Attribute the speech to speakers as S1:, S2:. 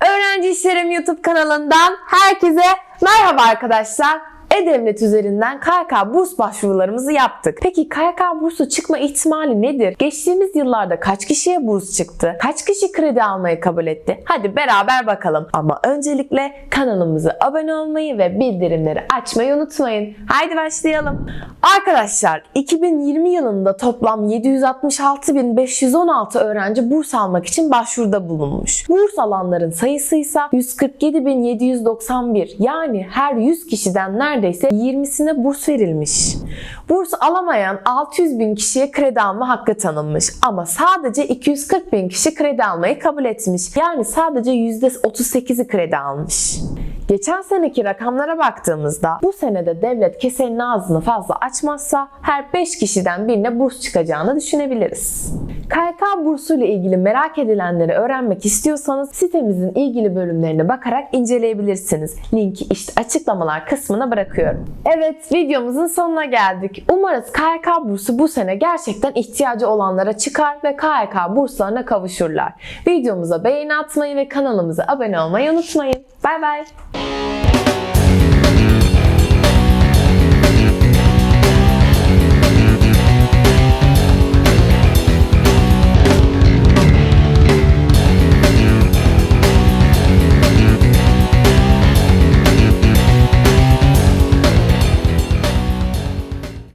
S1: Öğrenci İşlerim YouTube kanalından herkese merhaba arkadaşlar. E-Devlet üzerinden KYK burs başvurularımızı yaptık. Peki KYK bursu çıkma ihtimali nedir? Geçtiğimiz yıllarda kaç kişiye burs çıktı? Kaç kişi kredi almayı kabul etti? Hadi beraber bakalım. Ama öncelikle kanalımıza abone olmayı ve bildirimleri açmayı unutmayın. Haydi başlayalım. Arkadaşlar 2020 yılında toplam 766.516 öğrenci burs almak için başvuruda bulunmuş. Burs alanların sayısı ise 147.791 yani her 100 kişiden neredeyse 20'sine burs verilmiş. Burs alamayan 600 bin kişiye kredi alma hakkı tanınmış ama sadece 240 bin kişi kredi almayı kabul etmiş. Yani sadece %38'i kredi almış. Geçen seneki rakamlara baktığımızda bu senede devlet kesenin ağzını fazla açmazsa her 5 kişiden birine burs çıkacağını düşünebiliriz. KYK bursu ile ilgili merak edilenleri öğrenmek istiyorsanız sitemizin ilgili bölümlerine bakarak inceleyebilirsiniz. Linki işte açıklamalar kısmına bırakıyorum. Evet videomuzun sonuna geldik. Umarız KYK bursu bu sene gerçekten ihtiyacı olanlara çıkar ve KYK burslarına kavuşurlar. Videomuza beğeni atmayı ve kanalımıza abone olmayı unutmayın. Bay bay.